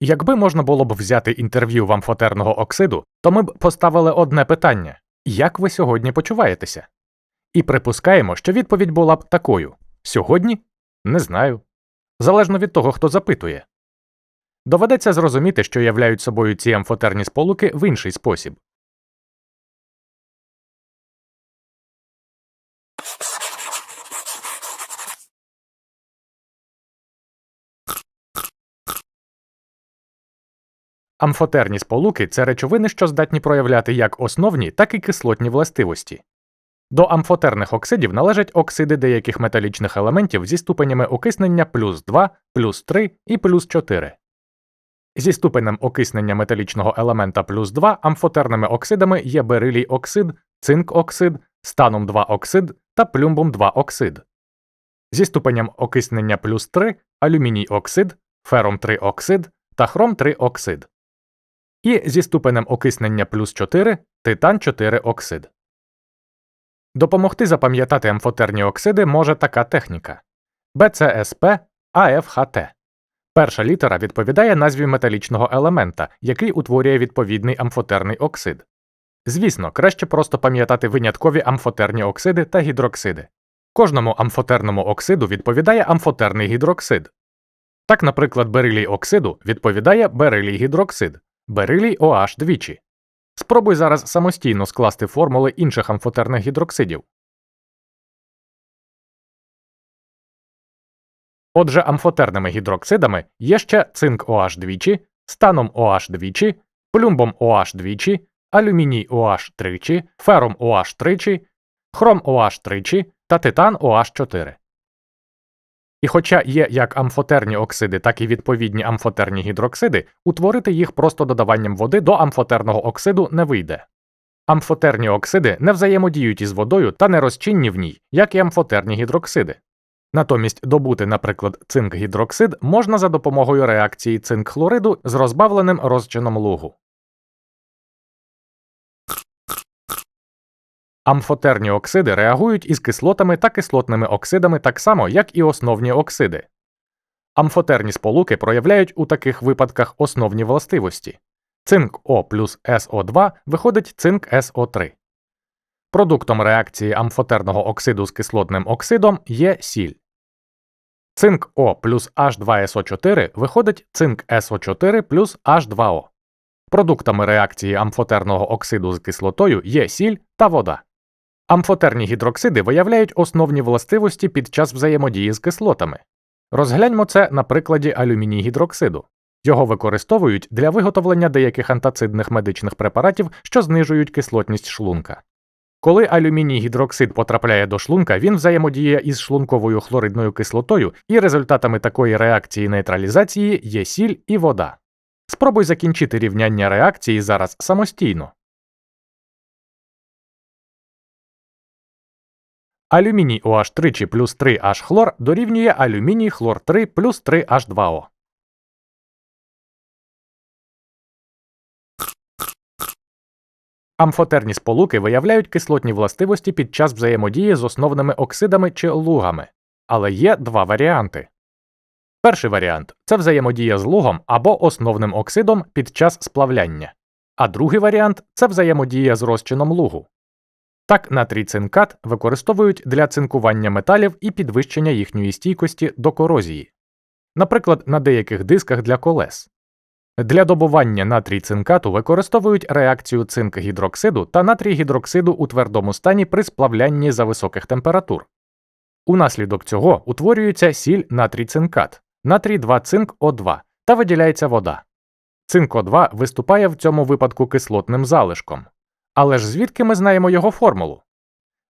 Якби можна було б взяти інтерв'ю в амфотерного оксиду, то ми б поставили одне питання як ви сьогодні почуваєтеся? І припускаємо, що відповідь була б такою сьогодні? Не знаю. Залежно від того, хто запитує. Доведеться зрозуміти, що являють собою ці амфотерні сполуки в інший спосіб. Амфотерні сполуки це речовини, що здатні проявляти як основні, так і кислотні властивості. До амфотерних оксидів належать оксиди деяких металічних елементів зі ступенями окиснення плюс 2, плюс 3 і плюс 4. Зі ступенем окиснення металічного елемента плюс 2 амфотерними оксидами є берилій оксид, цинк-оксид, станом 2 оксид та плюмбум 2 оксид. Зі ступенем окиснення плюс 3 алюміній оксид, фером 3 оксид та хром 3 оксид. І зі ступенем окиснення плюс 4 титан 4 оксид. Допомогти запам'ятати амфотерні оксиди може така техніка БЦСП АФХТ. Перша літера відповідає назві металічного елемента, який утворює відповідний амфотерний оксид. Звісно, краще просто пам'ятати виняткові амфотерні оксиди та гідроксиди. Кожному амфотерному оксиду відповідає амфотерний гідроксид. Так, наприклад, берилій оксиду відповідає берилій гідроксид, берилій OH двічі. Спробуй зараз самостійно скласти формули інших амфотерних гідроксидів. Отже, амфотерними гідроксидами є ще цинк OH двічі, станом OH двічі, плюмбом OH двічі, алюміній OH тричі, фером OH тричі, хром OH тричі та титан OH 4. І хоча є як амфотерні оксиди, так і відповідні амфотерні гідроксиди, утворити їх просто додаванням води до амфотерного оксиду не вийде. Амфотерні оксиди не взаємодіють із водою та не розчинні в ній, як і амфотерні гідроксиди. Натомість добути, наприклад, цинк-гідроксид можна за допомогою реакції цинк-хлориду з розбавленим розчином лугу. Амфотерні оксиди реагують із кислотами та кислотними оксидами так само, як і основні оксиди. Амфотерні сполуки проявляють у таких випадках основні властивості. Цинк О плюс СО2 виходить цинк СО3. Продуктом реакції амфотерного оксиду з кислотним оксидом є сіль. Цинк О плюс H2SO4 виходить цинк СО4 плюс H2O. Продуктами реакції амфотерного оксиду з кислотою є сіль та вода. Амфотерні гідроксиди виявляють основні властивості під час взаємодії з кислотами. Розгляньмо це на прикладі алюміній гідроксиду. Його використовують для виготовлення деяких антацидних медичних препаратів, що знижують кислотність шлунка. Коли алюміній гідроксид потрапляє до шлунка, він взаємодіє із шлунковою хлоридною кислотою, і результатами такої реакції нейтралізації є сіль і вода. Спробуй закінчити рівняння реакції зараз самостійно. Алюміній OH тричі плюс 3H хлор дорівнює алюміній хлор 3 плюс 3H2O. Амфотерні сполуки виявляють кислотні властивості під час взаємодії з основними оксидами чи лугами. Але є два варіанти. Перший варіант це взаємодія з лугом або основним оксидом під час сплавляння, а другий варіант це взаємодія з розчином лугу. Так, натрій цинкат використовують для цинкування металів і підвищення їхньої стійкості до корозії, наприклад, на деяких дисках для колес. Для добування натрій цинкату використовують реакцію цинк-гідроксиду та натрій гідроксиду у твердому стані при сплавлянні за високих температур. Унаслідок цього утворюється сіль натрій цинкат, натрій 2 цинк О2 та виділяється вода. Цинк О2 виступає в цьому випадку кислотним залишком. Але ж звідки ми знаємо його формулу?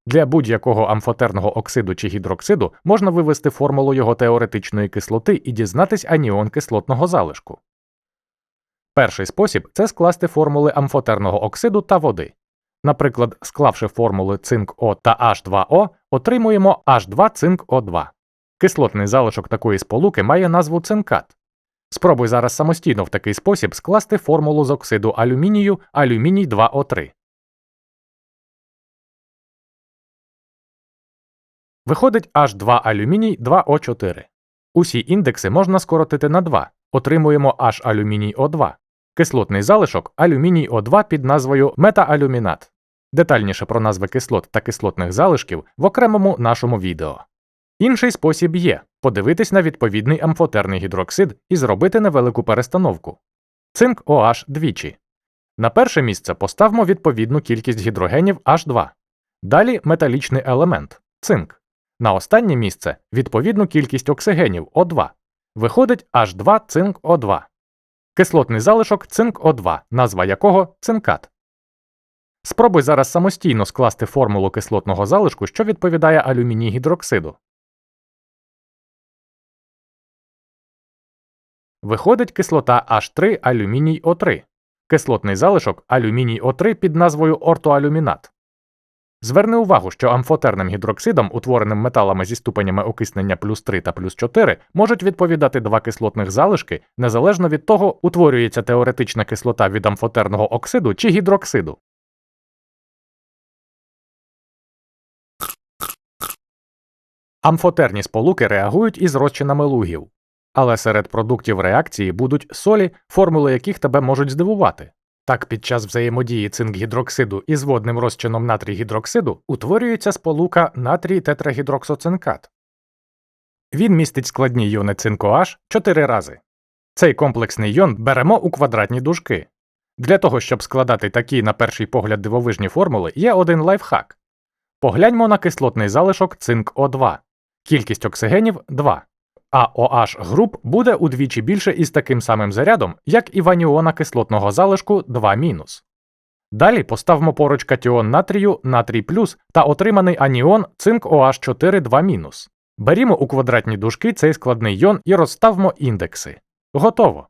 Для будь-якого амфотерного оксиду чи гідроксиду можна вивести формулу його теоретичної кислоти і дізнатись аніон кислотного залишку. Перший спосіб це скласти формули амфотерного оксиду та води. Наприклад, склавши формули цинк О та H2O, отримуємо H2 цинк О2. Кислотний залишок такої сполуки має назву цинкат. Спробуй зараз самостійно в такий спосіб скласти формулу з оксиду алюмінію алюміній 2О3. Виходить H2 алюміній 2О4. Усі індекси можна скоротити на 2, отримуємо H алюміній О2, кислотний залишок алюміній О2 під назвою метаалюмінат. Детальніше про назви кислот та кислотних залишків в окремому нашому відео. Інший спосіб є подивитись на відповідний амфотерний гідроксид і зробити невелику перестановку. Цинк OH двічі. На перше місце поставмо відповідну кількість гідрогенів H2. Далі металічний елемент цинк. На останнє місце відповідну кількість оксигенів О2. Виходить H2 цинк О2. Кислотний залишок цинк О2, назва якого цинкат. Спробуй зараз самостійно скласти формулу кислотного залишку, що відповідає алюміній гідроксиду. Виходить кислота H3 алюміній О3, кислотний залишок алюміній О3 під назвою ортоалюмінат. Зверни увагу, що амфотерним гідроксидам, утвореним металами зі ступенями окиснення плюс 3 та плюс 4, можуть відповідати два кислотних залишки незалежно від того, утворюється теоретична кислота від амфотерного оксиду чи гідроксиду. Амфотерні сполуки реагують із розчинами лугів. Але серед продуктів реакції будуть солі, формули яких тебе можуть здивувати. Так, під час взаємодії цинк-гідроксиду із водним розчином натрій гідроксиду утворюється сполука натрій тетрагідроксоцинкат. Він містить складні йони цинку H 4 рази. Цей комплексний йон беремо у квадратні дужки. Для того, щоб складати такі, на перший погляд, дивовижні формули, є один лайфхак. Погляньмо на кислотний залишок цинк О2. Кількість оксигенів 2 а OH груп буде удвічі більше із таким самим зарядом, як і ваніона кислотного залишку 2 Далі поставимо поруч катіон натрію натрій плюс та отриманий аніон цинк OH 4 2 Берімо у квадратні дужки цей складний йон і розставмо індекси. Готово.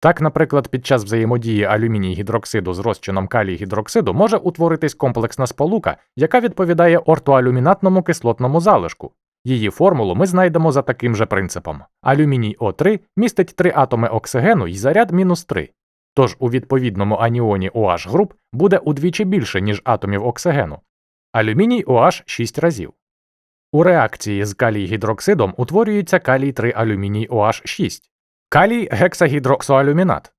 Так, наприклад, під час взаємодії алюміній гідроксиду з розчином калій гідроксиду може утворитись комплексна сполука, яка відповідає ортоалюмінатному кислотному залишку, Її формулу ми знайдемо за таким же принципом. Алюміній О3 містить 3 атоми оксигену і заряд мінус 3. Тож у відповідному аніоні OH груп буде удвічі більше, ніж атомів оксигену. Алюміній OH 6 разів. У реакції з калій гідроксидом утворюється калій 3 алюміній OH 6, калій гексагідроксоалюмінат.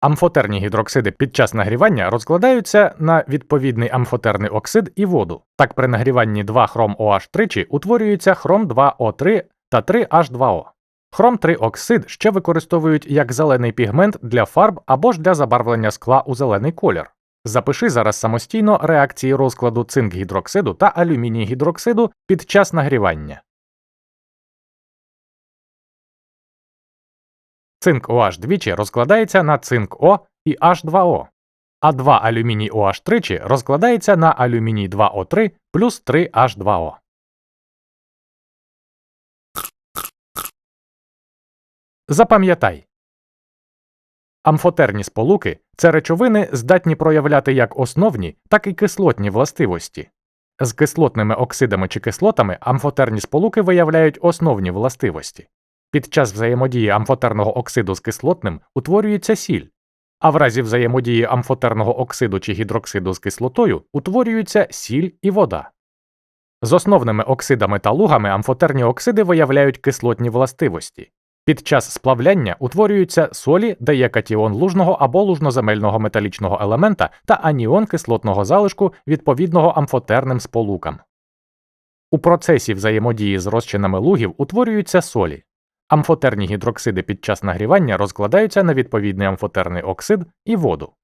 Амфотерні гідроксиди під час нагрівання розкладаються на відповідний амфотерний оксид і воду. Так при нагріванні 2 хром OH тричі утворюється хром 2О3 та 3H2O. Хром 3 оксид ще використовують як зелений пігмент для фарб або ж для забарвлення скла у зелений колір. Запиши зараз самостійно реакції розкладу цинк гідроксиду та алюміній гідроксиду під час нагрівання. Цинк OH двічі розкладається на цинк О і H2O, а 2 алюміній OH тричі розкладається на алюміній 2О3 плюс 3H2O. Запам'ятай. Амфотерні сполуки це речовини здатні проявляти як основні, так і кислотні властивості. З кислотними оксидами чи кислотами амфотерні сполуки виявляють основні властивості. Під час взаємодії амфотерного оксиду з кислотним утворюється сіль, а в разі взаємодії амфотерного оксиду чи гідроксиду з кислотою утворюються сіль і вода. З основними оксидами та лугами амфотерні оксиди виявляють кислотні властивості. Під час сплавляння утворюються солі, де є катіон лужного або лужноземельного металічного елемента та аніон кислотного залишку відповідного амфотерним сполукам. У процесі взаємодії з розчинами лугів утворюються солі. Амфотерні гідроксиди під час нагрівання розкладаються на відповідний амфотерний оксид і воду.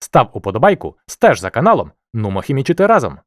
Став уподобайку, стеж за каналом, нумо хімічити разом.